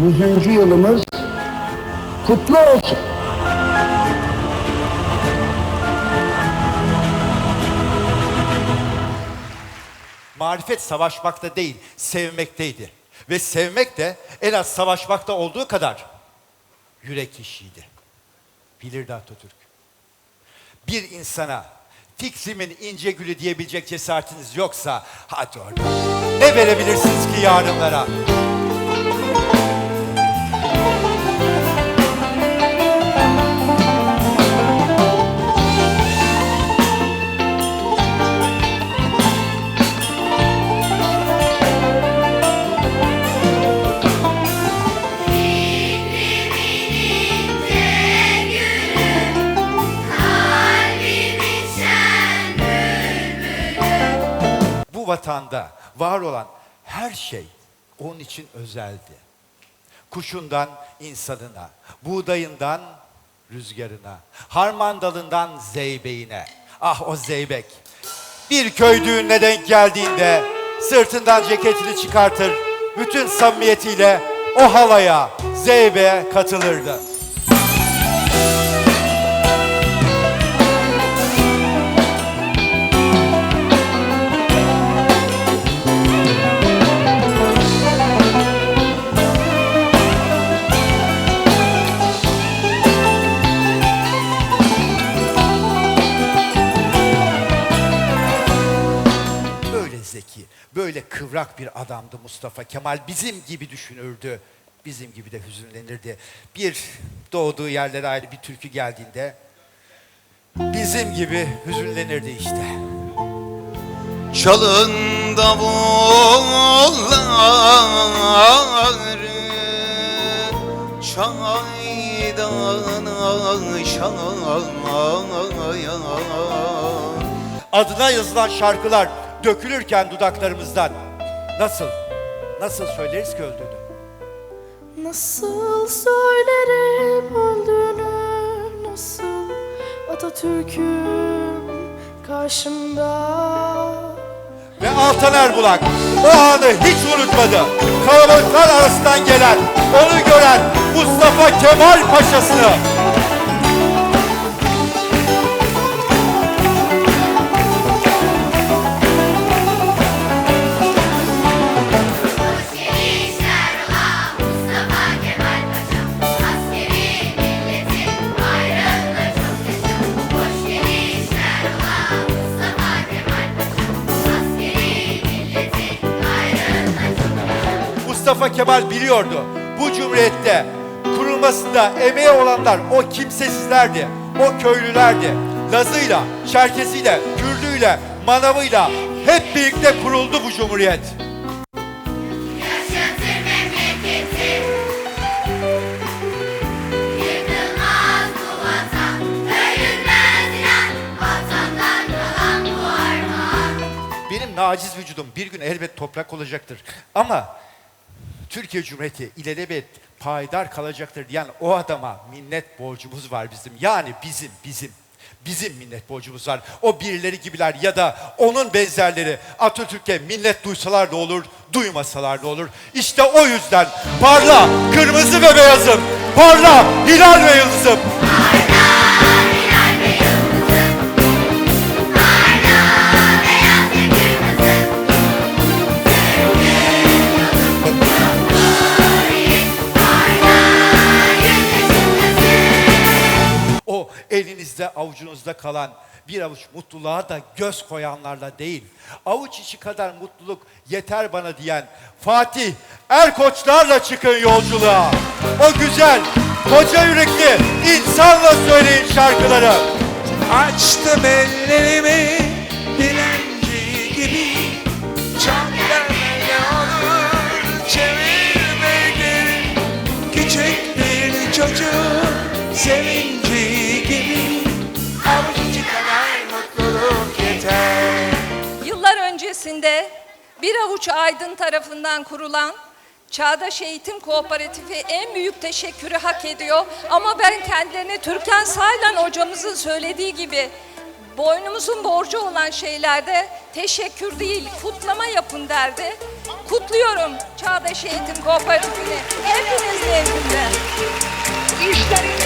100. yılımız kutlu olsun. Marifet savaşmakta değil, sevmekteydi. Ve sevmek de en az savaşmakta olduğu kadar yürek işiydi. Bilirdi Atatürk. Bir insana fikrimin ince gülü diyebilecek cesaretiniz yoksa hadi orada. Ne verebilirsiniz ki yarınlara? Bu vatanda var olan her şey onun için özeldi. Kuşundan insanına, buğdayından rüzgarına, harman dalından zeybeğine. Ah o zeybek. Bir köy düğününe denk geldiğinde sırtından ceketini çıkartır, bütün samimiyetiyle o halaya, zeybeğe katılırdı. Zeki, böyle kıvrak bir adamdı Mustafa Kemal. Bizim gibi düşünürdü. Bizim gibi de hüzünlenirdi. Bir doğduğu yerlere ayrı bir türkü geldiğinde bizim gibi hüzünlenirdi işte. Çalın davulları Çaydan aşağıya Adına yazılan şarkılar dökülürken dudaklarımızdan nasıl, nasıl söyleriz ki öldüğünü? Nasıl söylerim öldüğünü nasıl Atatürk'üm karşımda Ve Altan Erbulak o anı hiç unutmadı. Kalabalıklar arasından gelen, onu gören Mustafa Kemal Paşa'sını Mustafa Kemal biliyordu. Bu cumhuriyette kurulmasında emeği olanlar o kimsesizlerdi. O köylülerdi. Lazıyla, Çerkesiyle, Kürdüyle, Manavıyla hep birlikte kuruldu bu cumhuriyet. Benim naciz vücudum bir gün elbet toprak olacaktır. Ama Türkiye Cumhuriyeti ilelebet payidar kalacaktır diyen o adama minnet borcumuz var bizim. Yani bizim, bizim. Bizim minnet borcumuz var. O birileri gibiler ya da onun benzerleri Atatürk'e minnet duysalar da olur, duymasalar da olur. İşte o yüzden parla kırmızı ve beyazım, parla hilal ve yıldızım. Elinizde avucunuzda kalan bir avuç mutluluğa da göz koyanlarla değil. Avuç içi kadar mutluluk yeter bana diyen Fatih Erkoçlarla çıkın yolculuğa. O güzel, koca yürekli insanla söyleyin şarkıları. Açtım ellerimi dilenci gibi ne olur çevirme geri Küçük bir çocuğun sevinci Öncesinde bir avuç aydın tarafından kurulan Çağdaş Eğitim Kooperatifi en büyük teşekkürü hak ediyor. Ama ben kendilerine Türkan Saylan hocamızın söylediği gibi boynumuzun borcu olan şeylerde teşekkür değil kutlama yapın derdi. Kutluyorum Çağdaş Eğitim Kooperatifini. Hepiniz nezdinde. işlerin